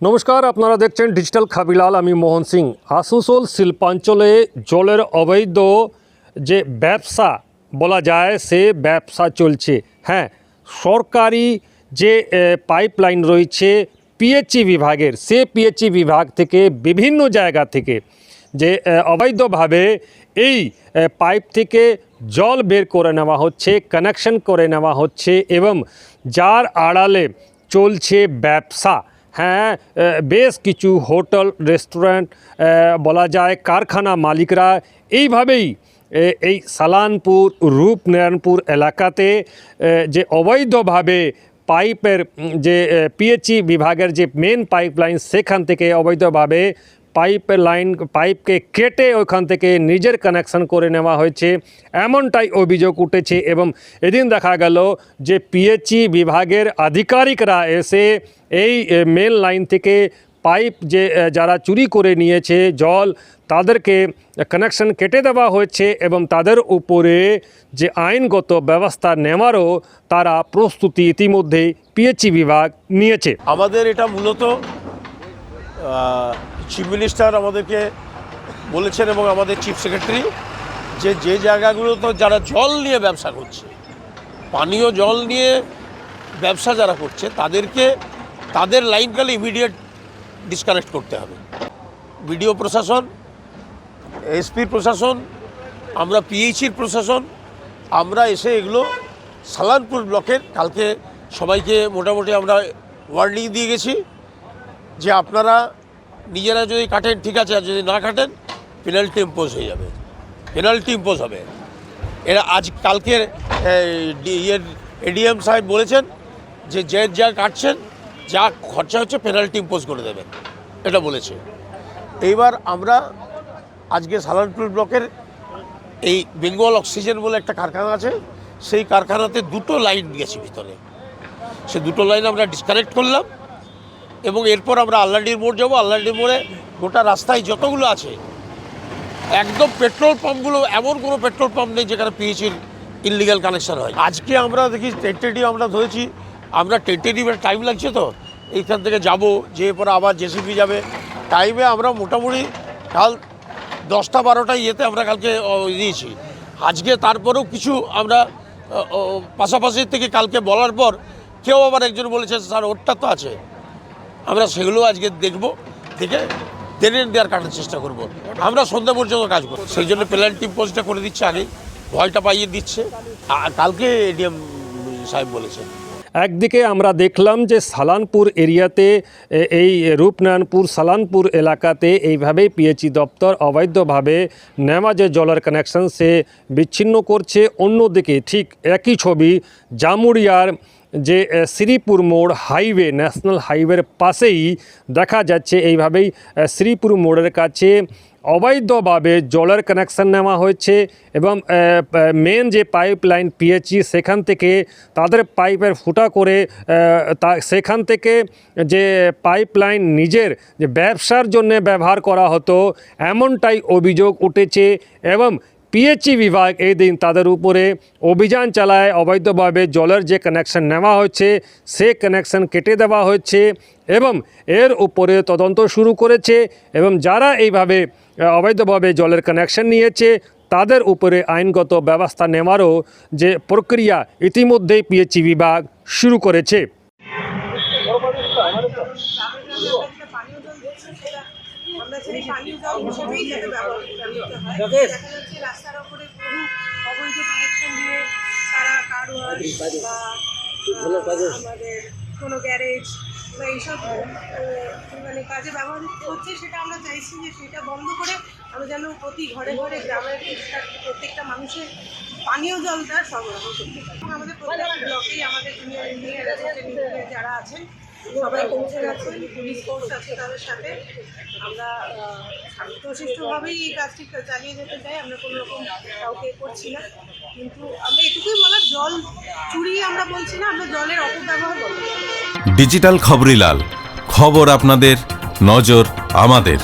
নমস্কার, আপনারা দেখছেন ডিজিটাল খাবিলাল, আমি মোহন সিং। আসানসোল শিল্পাঞ্চলে জলের অবৈধ যে ব্যবসা বলা যায়, সে ব্যবসা চলছে। হ্যাঁ সরকারি যে পাইপলাইন রয়েছে পিএইচই বিভাগের, সে পিএইচই বিভাগ থেকে বিভিন্ন জায়গা থেকে যে অবৈধভাবে এই পাইপ থেকে জল বের করে নেওয়া হচ্ছে কানেকশন করে নেওয়া হচ্ছে এবং যার আড়ালে চলছে ব্যবসা। হ্যাঁ বেশ কিছু হোটেল, রেস্টুরেন্ট বলা যায় কারখানা মালিকরা এইভাবেই এই সালানপুর, রূপনারায়ণপুর এলাকাতে যে অবৈধভাবে পাইপের যে পিএইচই বিভাগের যে মেন পাইপলাইন সেখান থেকে অবৈধভাবে পাইপ লাইন, পাইপকে কেটে ওইখান থেকে নিজের কানেকশন করে নেওয়া হয়েছে। এমনটাই অভিযোগ উঠেছে এবং এদিন দেখা গেল যে পিএইচই বিভাগের আধিকারিকরা এসে এই মেন লাইন থেকে পাইপ যে যারা চুরি করে নিয়েছে, জল, তাদেরকে কানেকশন কেটে দেওয়া হয়েছে এবং তাদের উপরে যে আইনগত ব্যবস্থা নেওয়ারও তারা প্রস্তুতি ইতিমধ্যেই পিএইচই বিভাগ নিয়েছে। আমাদের এটা মূলত চিফ মিনিস্টার আমাদেরকে বলেছেন এবং আমাদের চিফ সেক্রেটারি যে যে জায়গাগুলোতে যারা জল নিয়ে ব্যবসা করছে, পানীয় জল নিয়ে ব্যবসা যারা করছে, তাদেরকে, তাদের লাইনকালে ইমিডিয়েট ডিসকানেক্ট করতে হবে। বিডিও প্রশাসন এসপির প্রশাসন, আমরা পিএইচির প্রশাসন, আমরা এসে এগুলো সালানপুর ব্লকের, কালকে সবাইকে মোটামুটি আমরা ওয়ার্নিং দিয়ে গেছি। যে আপনারা নিজেরা যদি কাটেন, ঠিক আছে, আর যদি না কাটেন পেনাল্টি ইম্পোজ হয়ে যাবে। পেনাল্টি ইম্পোজ হবে। এরা আজ কালকের ইয়ের এডিএম সাহেব বলেছেন যে যে যা কাটছেন, যা খরচা হচ্ছে পেনাল্টি ইম্পোজ করে দেবেন। এটা বলেছে। এইবার আমরা আজকে সালানপুর ব্লকের এই বেঙ্গল অক্সিজেন বলে একটা কারখানা আছে, সেই কারখানাতে দুটো লাইন গেছে ভিতরে। সে দুটো লাইন আমরা ডিসকানেক্ট করলাম। এবং এরপর আমরা আল্লাডির মোড় যাব। আল্লাডির মোড়ে গোটা রাস্তায় যতগুলো আছে, একদম পেট্রোল পাম্পগুলো, এমন কোনো পেট্রোল পাম্প নেই যেখানে পিএইচির ইনলিগাল কানেকশন হয়। আজকে আমরা দেখি টেন্টেটিভ আমরা ধরেছি, আমরা টেন্টেটিভের টাইম লাগছে তো, এইখান থেকে যাব যে পরে আবার জেসিপি যাবে। টাইমে আমরা মোটামুটি কাল দশটা বারোটা ইয়েতে আমরা কালকে দিয়েছি। আজকে তারপরেও কিছু আমরা পাশাপাশি থেকে কালকে বলার পর কেউ আবার একজন বলেছে, স্যার, ওরটা তো আছে। আমরা সেগুলো আজকে দেখব, দেখে দেনে দেওয়ার কাটার চেষ্টা করব। আমরা সন্ধ্যা পর্যন্ত কাজ করব। সেই জন্য পেনাল্টি পোস্টটা করে দিচ্ছে আগে, ভয়টা পাইয়ে দিচ্ছে। কালকে এডিএম সাহেব বলেছেন। একদিকে আমরা দেখলাম যে সালানপুর এরিয়াতে এই রূপনারায়ণপুর সালানপুর এলাকাতে এইভাবেই পিএইচই দপ্তর অবৈধভাবে নেওয়া যে জলের কানেকশন সে বিচ্ছিন্ন করছে। অন্যদিকে ঠিক একই ছবি জামুরিয়ার যে শ্রীপুর মোড় হাইওয়ে, ন্যাশনাল হাইওয়ের পাশেই দেখা যাচ্ছে এইভাবেই শ্রীপুর মোড়ের কাছে অবৈধভাবে জলের কানেকশন নেওয়া হয়েছে এবং মেন যে পাইপ লাইন পিএইচই সেখান থেকে তাদের পাইপের ফুটা করে তা, সেখান থেকে যে পাইপ লাইন নিজের যে ব্যবসার জন্য ব্যবহার করা হতো, এমনটাই অভিযোগ উঠেছে এবং পিএইচই বিভাগ এই দিন তাদের উপরে অভিযান চালায়। অবৈধভাবে জলের যে কানেকশন নেওয়া হচ্ছে সে কানেকশন কেটে দেওয়া হচ্ছে এবং এর উপরে তদন্ত শুরু করেছে এবং যারা এইভাবে অবৈধভাবে জলের কানেকশন নিয়েছে, তাদের উপরে আইনগত ব্যবস্থা নেওয়ারও যে প্রক্রিয়া ইতিমধ্যেই পিএইচই বিভাগ শুরু করেছে। আমরা সেই পানীয় জল হিসেবেই যাতে ব্যবহার করতে হয় দেখা যাচ্ছে রাস্তার ওপরে বহু অবৈধ কানেকশন দিয়ে তারা কার বা আমাদের কোনো গ্যারেজ বা এইসব মানে কাজে ব্যবহার হচ্ছে সেটা আমরা চাইছি যে সেটা বন্ধ করে আমরা যেন প্রতি ঘরে ঘরে গ্রামের প্রত্যেকটা- মানুষের পানীয় জলটা সরবরাহ করতে পারি। আমাদের প্রত্যেকটা ব্লকেই আমাদের জুনিয়র ইঞ্জিনিয়ার যারা আছেন সবাই পৌঁছে গেছেন পুলিশ ফোর্স আছে তাদের সাথে। আমরা শান্তশিষ্টভাবেই এই কাজটি চালিয়ে যেতে চাই, আমরা কোনো রকম কাউকে করছি না। কিন্তু আমরা এটুকুই বলার, জল চুরি আমরা বলছি না, আমরা জলের অপব্যবহার ডিজিটাল খবরিলাল খবর আপনাদের, নজর আমাদের।